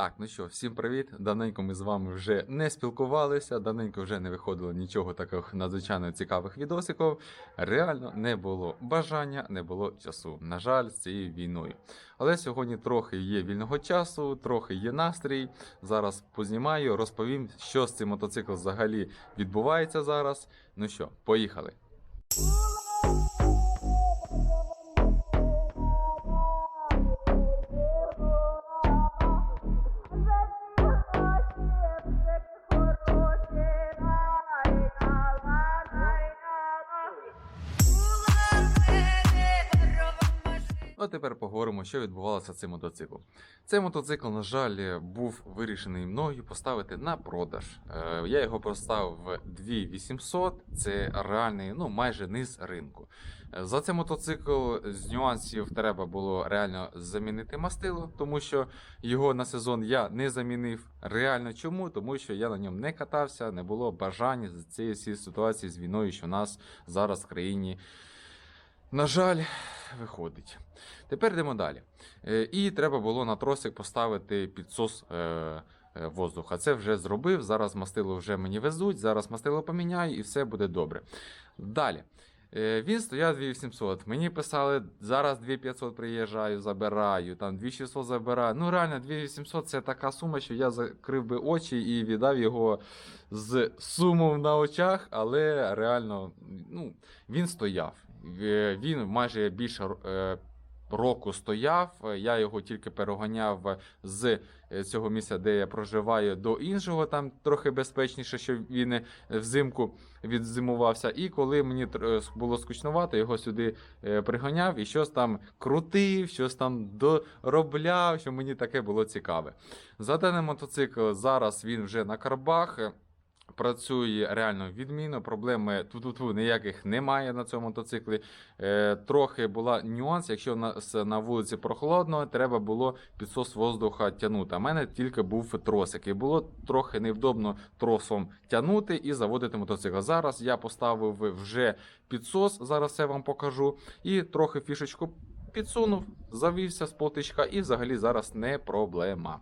Так, ну що, всім привіт. Давненько ми з вами вже не спілкувалися, давненько вже не виходило нічого таких надзвичайно цікавих відосиків. Реально не було бажання, не було часу. На жаль, з цією війною. Але сьогодні трохи є вільного часу, трохи є настрій. Зараз познімаю, розповім, що з цим мотоциклом взагалі відбувається зараз. Ну що, поїхали. Тепер поговоримо, що відбувалося цим мотоциклом. Цей мотоцикл, на жаль, був вирішений мною поставити на продаж. Е, Я його поставив в 2800, це реальний, ну майже низ ринку. Е, За цей мотоцикл з нюансів треба було реально замінити мастило, тому що його на сезон я не замінив. Реально чому? Тому що я на ньому не катався, не було бажання з цієї ситуації з війною, що у нас зараз в країні. На жаль, виходить. Тепер йдемо далі. Е, І треба було на тросик поставити підсос е, е, воздуха. Це вже зробив. Зараз мастило вже мені везуть, зараз мастило поміняю і все буде добре. Далі. Він стояв 2800. Мені писали, зараз 2500 приїжджаю, забираю, там 2600 забираю. Ну реально, 2800 це така сума, що я закрив би очі і віддав його з сумом на очах, але реально ну, він стояв. Е, Він майже більше е, року стояв. Я його тільки переганяв з е, цього місця, де я проживаю, до іншого, там трохи безпечніше, що він взимку відзимувався. І коли мені було скучнувато, його сюди приганяв і щось там крутив, щось там доробляв, що мені таке було цікаве. За даний мотоцикл зараз він вже на карбах. Працює реально відмінно, проблеми тут ніяких немає на цьому мотоциклі. Е, трохи була нюанс, якщо на, с- на вулиці прохолодно, треба було підсос воздуха тягнути. А в мене тільки був тросик, і було трохи невдобно тросом тягнути і заводити мотоцикл. Зараз я поставив вже підсос, зараз я вам покажу, і трохи фішечку підсунув, завівся з потичка, і взагалі зараз не проблема.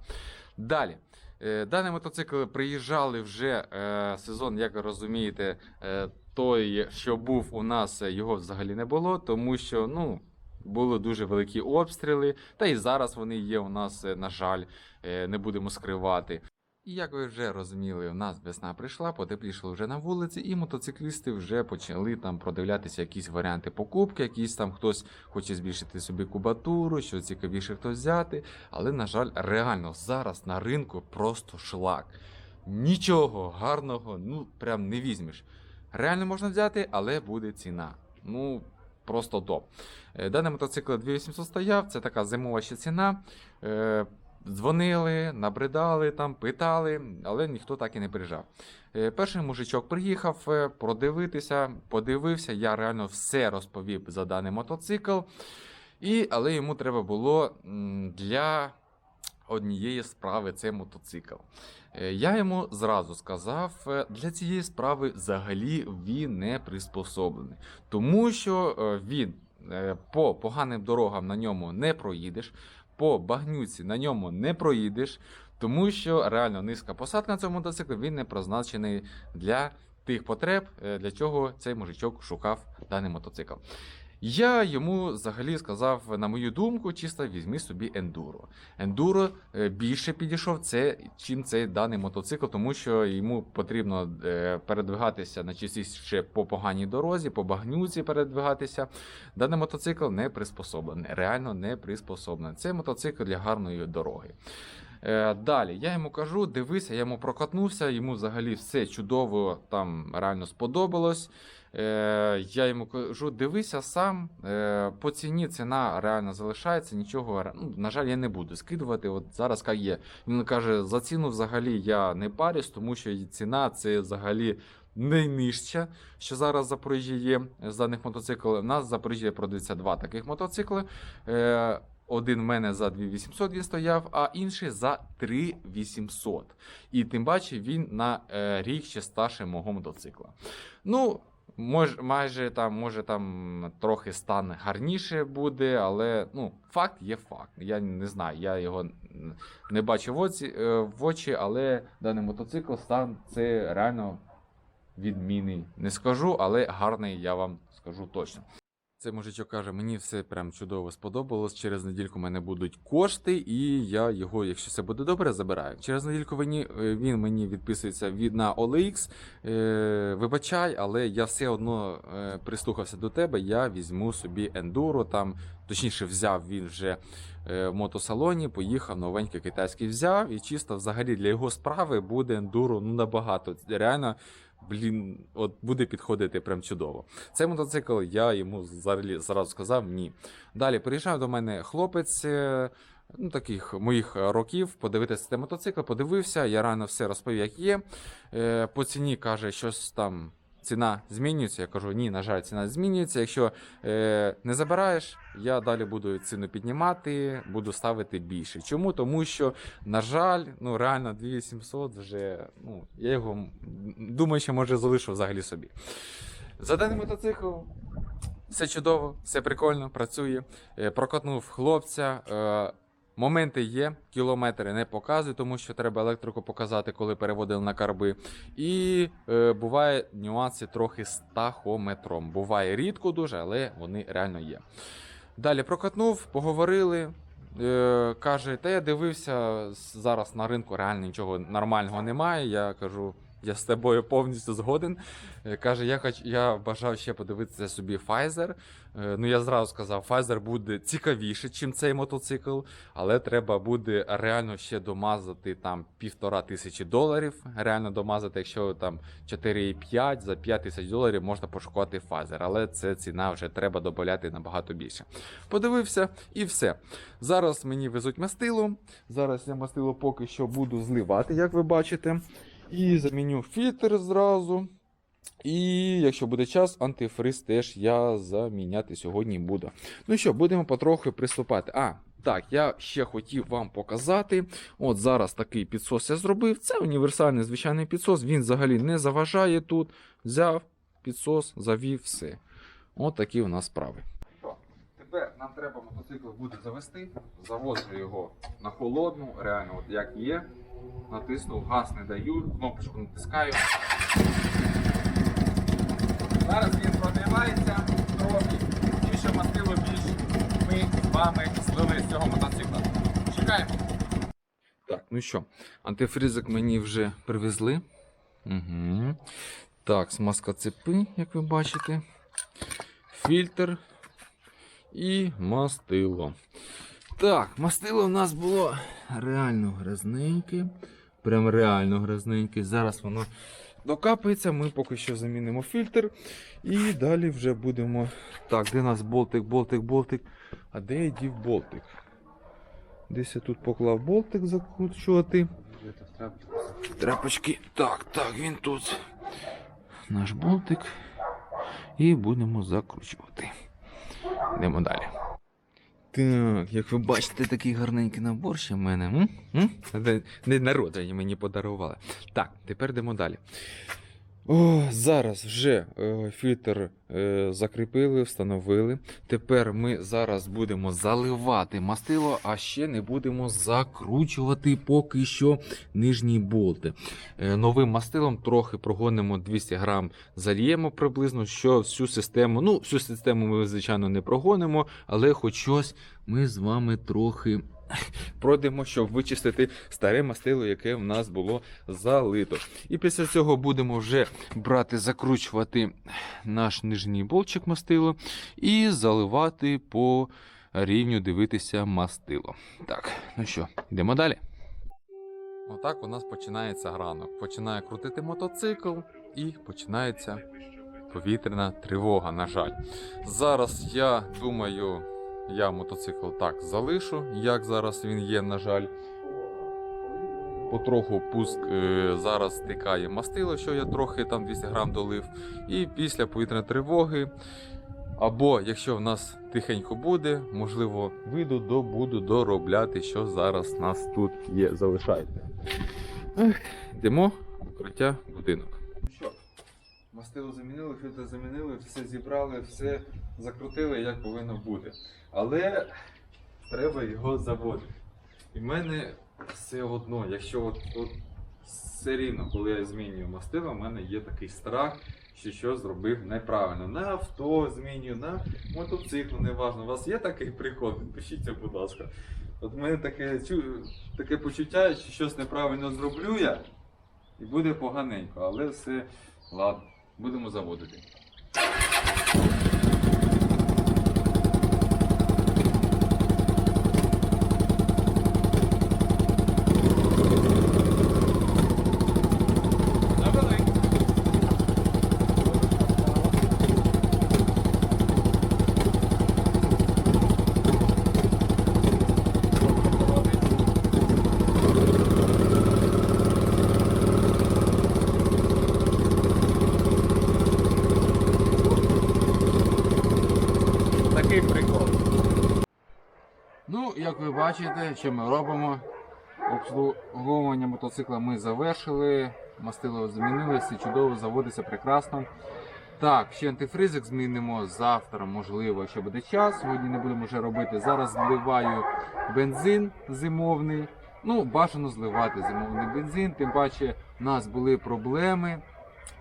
Далі. Е, Даний мотоцикл приїжджали вже е, сезон, як ви розумієте, е, той, що був у нас, його взагалі не було, тому що ну, були дуже великі обстріли. Та і зараз вони є у нас, на жаль, не будемо скривати. І як ви вже розуміли, у нас весна прийшла, потеплішало вже на вулиці, і мотоциклісти вже почали там продивлятися якісь варіанти покупки, якісь там хтось хоче збільшити собі кубатуру, що цікавіше хтось взяти. Але, на жаль, реально зараз на ринку просто шлак. Нічого гарного, ну прям не візьмеш. Реально можна взяти, але буде ціна. Ну, просто топ. Е, Даний мотоцикл 2800 стояв, це така зимова ще ціна. Дзвонили, набридали, там, питали, але ніхто так і не приїжджав. Е, Перший мужичок приїхав е, продивитися, подивився, я реально все розповів за даний мотоцикл. І, але йому треба було для однієї справи цей мотоцикл. Е, Я йому зразу сказав, для цієї справи взагалі він не приспособлений, тому що він по поганим дорогам на ньому не проїдеш, по багнюці на ньому не проїдеш, тому що реально низька посадка на цьому мотоциклі він не призначений для тих потреб, е, для чого цей мужичок шукав даний мотоцикл. Я йому взагалі сказав, на мою думку, чисто візьми собі ендуро. Ендуро е, більше підійшов це, чим цей даний мотоцикл, тому що йому потрібно е, передвигатися найчастіше по поганій дорозі, по багнюці передвигатися. Даний мотоцикл не приспособлений, реально не приспособлений. Це мотоцикл для гарної дороги. Е, Далі я йому кажу: дивися, я йому прокатнувся, йому взагалі все чудово там реально сподобалось. Е, Я йому кажу, дивися сам, е, по ціні ціна реально залишається, нічого, ну, на жаль, я не буду скидувати. От зараз як є. Він каже, за ціну взагалі я не парюсь, тому що ціна це взагалі найнижча, що зараз в Запоріжжі є з даних мотоциклів. У нас в Запоріжжі продається два таких мотоцикли. Е, один в мене за 2800 він стояв, а інший за 3800. І тим паче він на рік ще старше мого мотоцикла. Ну, Мож, майже там, може там трохи стан гарніше буде, але ну, факт є факт. Я не знаю, я його не бачу в очі, е, в очі, але даний мотоцикл стан це реально відмінний. Не скажу, але гарний я вам скажу точно. Це мужичок каже, мені все прям чудово сподобалось. Через недільку в мене будуть кошти, і я його, якщо все буде добре, забираю. Через недільку він, він мені відписується від на OLX. Е, вибачай, але я все одно е, прислухався до тебе. Я візьму собі ендуро. Там точніше взяв він вже е, в мотосалоні, поїхав новенький китайський взяв, і чисто взагалі для його справи буде ендуро ну набагато. Реально, блін, от буде підходити прям чудово. Цей мотоцикл я йому взагалі зразу сказав ні. Далі приїжджав до мене хлопець. е, Ну, таких моїх років подивитися цей мотоцикл, подивився, я рано все розповів, як є. Е, по ціні каже, щось там ціна змінюється. Я кажу, ні, на жаль, ціна змінюється. Якщо е, не забираєш, я далі буду ціну піднімати, буду ставити більше. Чому? Тому що, на жаль, ну реально 2800 вже. Ну, я його думаю, що може залишу взагалі собі. За даний мотоцикл. Все чудово, все прикольно, працює. Е, Прокатнув хлопця. Моменти є, кілометри не показую, тому що треба електрику показати, коли переводили на карби. І е, буває нюанси трохи з тахометром. Буває рідко дуже, але вони реально є. Далі прокатнув, поговорили. Е, каже, та я дивився зараз на ринку, реально нічого нормального немає. Я кажу, я з тобою повністю згоден. Е, Каже, я хоч я бажав ще подивитися собі Pfizer. Е, Ну я зразу сказав, Pfizer буде цікавіше, ніж цей мотоцикл, але треба буде реально ще домазати там півтора тисячі доларів. Реально домазати, якщо там 4,5 за 5 тисяч доларів можна пошукати Pfizer, але це ціна вже треба добавляти набагато більше. Подивився і все. Зараз мені везуть мастило. Зараз я мастило поки що буду зливати, як ви бачите. І заміню фільтр зразу. І якщо буде час, антифриз теж я заміняти сьогодні буду. Ну що, будемо потрохи приступати. А, так, я ще хотів вам показати. От зараз такий підсос я зробив. Це універсальний звичайний підсос. Він взагалі не заважає тут. Взяв підсос, завів все. От такі у нас справи. Тепер нам треба мотоцикл буде завести. Заводжу його на холодну, реально, от як є. Натиснув, газ не даю, кнопочку натискаю. Зараз він прогрівається трохи, і що мастило більш ми з вами злили з цього мотоцикла. Чекаємо. Так, ну що, антифризик мені вже привезли. Угу. Так, смазка цепи, як ви бачите. Фільтр і мастило. Так, мастило в нас було реально грязненьке. Прям реально грязненьке. Зараз воно докапається. Ми поки що замінимо фільтр. І далі вже будемо. Так, де нас болтик, болтик, болтик. А де я дів болтик? Десь я тут поклав болтик закручувати. Тряпочки. Так, так, він тут. Наш болтик. І будемо закручувати. Йдемо далі. Так, як ви бачите, такий гарненький набор ще в мене. М? М? Де- День народження мені подарували. Так, тепер йдемо далі. О, зараз вже е, фільтр е, закріпили, встановили. Тепер ми зараз будемо заливати мастило, а ще не будемо закручувати поки що нижні болти. Е, новим мастилом трохи прогонимо 200 грам, зальємо приблизно, що всю систему, ну, всю систему ми, звичайно, не прогонимо, але хоч щось ми з вами трохи пройдемо, щоб вичистити старе мастило, яке в нас було залито. І після цього будемо вже брати, закручувати наш нижній болчик мастило і заливати по рівню дивитися мастило. Так, ну що, йдемо далі. Отак у нас починається ранок. Починає крутити мотоцикл і починається повітряна тривога, на жаль. Зараз я думаю, я мотоцикл так залишу, як зараз він є, на жаль. Потроху пуск е, зараз стикає мастило, що я трохи там 200 грам долив. І після повітряної тривоги, або якщо в нас тихенько буде, можливо, вийду до буду доробляти, що зараз у нас тут є. Залишайте. Йдемо укриття будинок. Ну що, мастило замінили, фільтр замінили, все зібрали, все закрутили, як повинно бути. Але треба його заводити. І в мене все одно, якщо от, от все рівно, коли я змінюю мастило, в мене є такий страх, що щось зробив неправильно. На авто змінюю, на мотоцикл, неважно. У вас є такий прикол? Пишіться, будь ласка. От в мене таке, таке почуття, що щось неправильно зроблю я, і буде поганенько, але все, ладно, будемо заводити. Такий прикол. Ну, як ви бачите, що ми робимо? Обслуговування мотоцикла ми завершили, мастило змінили, все чудово, заводиться прекрасно. Так, ще антифризик змінимо завтра, можливо, якщо буде час. Сьогодні не будемо вже робити. Зараз зливаю бензин зимовний. Ну, бажано зливати зимовний бензин. Тим паче, у нас були проблеми,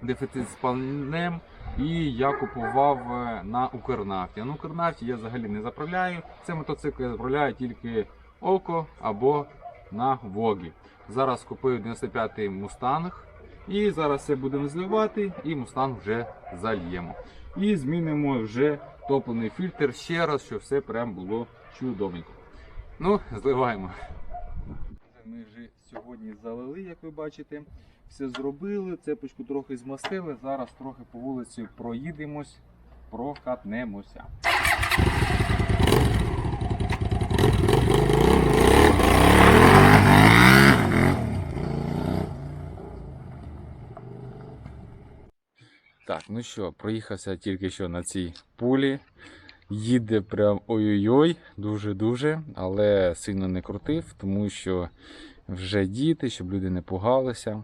дефіцит з пальнем. І я купував е, на Укрнафті. На Укрнафті я взагалі не заправляю. Це мотоцикл я заправляю тільки Око або на Вогі. Зараз купив 95-й Мустанг. І зараз все будемо зливати, і Мустанг вже зальємо. І змінимо вже топлений фільтр ще раз, щоб все прям було чудовенько. Ну, зливаємо. Ми вже сьогодні залили, як ви бачите. Все зробили, цепочку трохи змастили. Зараз трохи по вулиці проїдемось, прокатнемося. Так, ну що, проїхався тільки що на цій пулі. Їде прям ой-ой-ой, дуже-дуже, але сильно не крутив, тому що вже діти, щоб люди не пугалися.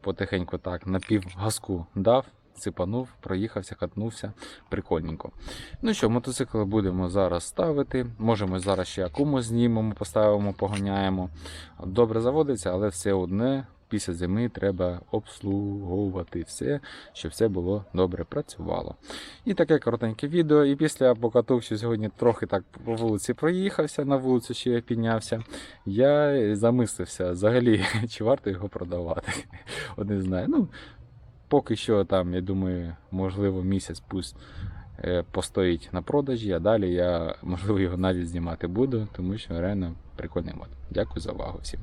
Потихеньку так напівгазку дав, ципанув, проїхався, катнувся. Прикольненько. Ну що, мотоцикл будемо зараз ставити. Можемо зараз ще акуму знімемо, поставимо, поганяємо. Добре заводиться, але все одне. Після зими треба обслуговувати все, щоб все було добре працювало. І таке коротеньке відео. І після покатув, що сьогодні трохи так по вулиці проїхався, на вулицю ще я піднявся. Я замислився взагалі, чи варто його продавати. От не знаю. Ну, поки що там, я думаю, можливо, місяць пусть е, постоїть на продажі, а далі я, можливо, його навіть знімати буду, тому що реально прикольний мод. Дякую за увагу всім.